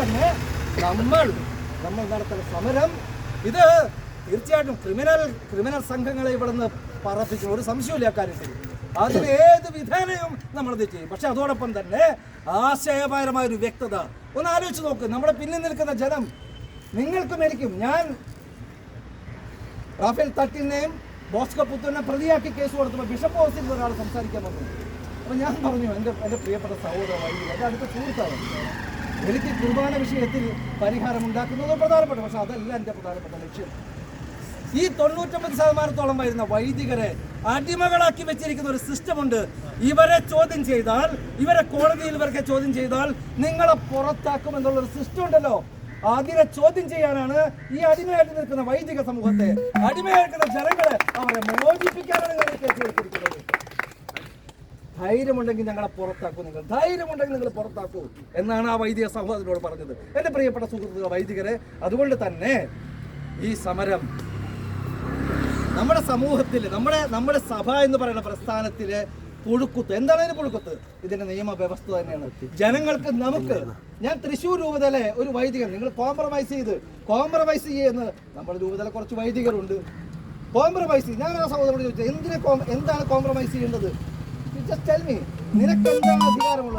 തന്നെ നമ്മൾ നമ്മൾ നടത്തുന്ന സമരം ഇത് തീർച്ചയായിട്ടും ക്രിമിനൽ ക്രിമിനൽ സംഘങ്ങളെ ഇവിടുന്ന് പറപ്പിച്ചു ഒരു സംശയമില്ല അക്കാര്യത്തിൽ അതിന് ഏത് വിധേനയും നമ്മളത് ചെയ്യും. പക്ഷെ അതോടൊപ്പം തന്നെ ആശയപരമായ ഒരു വ്യക്തത. ഒന്ന് ആലോചിച്ച് നോക്ക്. നമ്മുടെ പിന്നിൽ നിൽക്കുന്ന ജനം നിങ്ങൾക്കും എനിക്കും ഞാൻ റാഫേൽ തട്ടിനെയും ബോസ്കോ പുത്തൂരിനെ പ്രതിയാക്കി കേസ് കൊടുത്തപ്പോൾ ബിഷപ്പ് ഹൗസിൽ ഒരാൾ സംസാരിക്കാൻ വന്നു. അപ്പോൾ ഞാൻ പറഞ്ഞു എന്റെ എന്റെ പ്രിയപ്പെട്ട സഹോദരമായി എന്റെ അടുത്ത സുഹൃത്താണ്. എനിക്ക് കുർബാന വിഷയത്തിൽ പരിഹാരം ഉണ്ടാക്കുന്നത് പ്രധാനപ്പെട്ട പക്ഷെ അതല്ല എന്റെ പ്രധാനപ്പെട്ട ലക്ഷ്യം. ഈ തൊണ്ണൂറ്റൊമ്പത് ശതമാനത്തോളം വരുന്ന വൈദികരെ അടിമകളാക്കി വെച്ചിരിക്കുന്ന ഒരു സിസ്റ്റമുണ്ട് ഇവരെ ചോദ്യം ചെയ്താൽ ഇവരെ കോടതിയിൽ ഇവർക്ക് ചോദ്യം ചെയ്താൽ നിങ്ങളെ പുറത്താക്കും എന്നുള്ള ഒരു സിസ്റ്റം ഉണ്ടല്ലോ. അതിനെ ചോദ്യം ചെയ്യാനാണ് ഈ അടിമയായിട്ട് നിൽക്കുന്ന വൈദിക സമൂഹത്തെ അടിമയായിരിക്കുന്ന ജനങ്ങളെ അവരെ മോചിപ്പിക്കാനാണ് നിങ്ങൾ കേസ് എടുത്തിരിക്കുന്നത് ധൈര്യമുണ്ടെങ്കിൽ ഞങ്ങളെ പുറത്താക്കൂ നിങ്ങൾ. ധൈര്യമുണ്ടെങ്കിൽ നിങ്ങൾ പുറത്താക്കൂ എന്നാണ് ആ വൈദിക സഹോദരനോട് പറഞ്ഞത്. എന്റെ പ്രിയപ്പെട്ട സുഹൃത്തുക്കൾ വൈദികരെ അതുകൊണ്ട് തന്നെ ഈ സമരം നമ്മുടെ സമൂഹത്തിൽ നമ്മുടെ നമ്മുടെ സഭ എന്ന് പറയുന്ന പ്രസ്ഥാനത്തിലെ പുഴുക്കുത്ത്. എന്താണ് അതിന് പുഴുക്കുത്ത്? ഇതിന്റെ നിയമവ്യവസ്ഥ തന്നെയാണ്. ജനങ്ങൾക്ക് നമുക്ക് ഞാൻ തൃശ്ശൂർ രൂപതയിലെ ഒരു വൈദികൻ നിങ്ങൾ കോംപ്രമൈസ് ചെയ്ത് കോംപ്രമൈസ് ചെയ്യുന്ന നമ്മുടെ രൂപതയിലെ കുറച്ച് വൈദികരുണ്ട്. കോംപ്രമൈസ് ഞാൻ ആ സഹോദരനോട് ചോദിച്ചത് എന്തിനെ എന്താണ് കോംപ്രമൈസ് ചെയ്യേണ്ടത്? ജസ്റ്റ് ടെൽ മീ നിനക്കെന്താണ് അധികാരമുള്ളത്?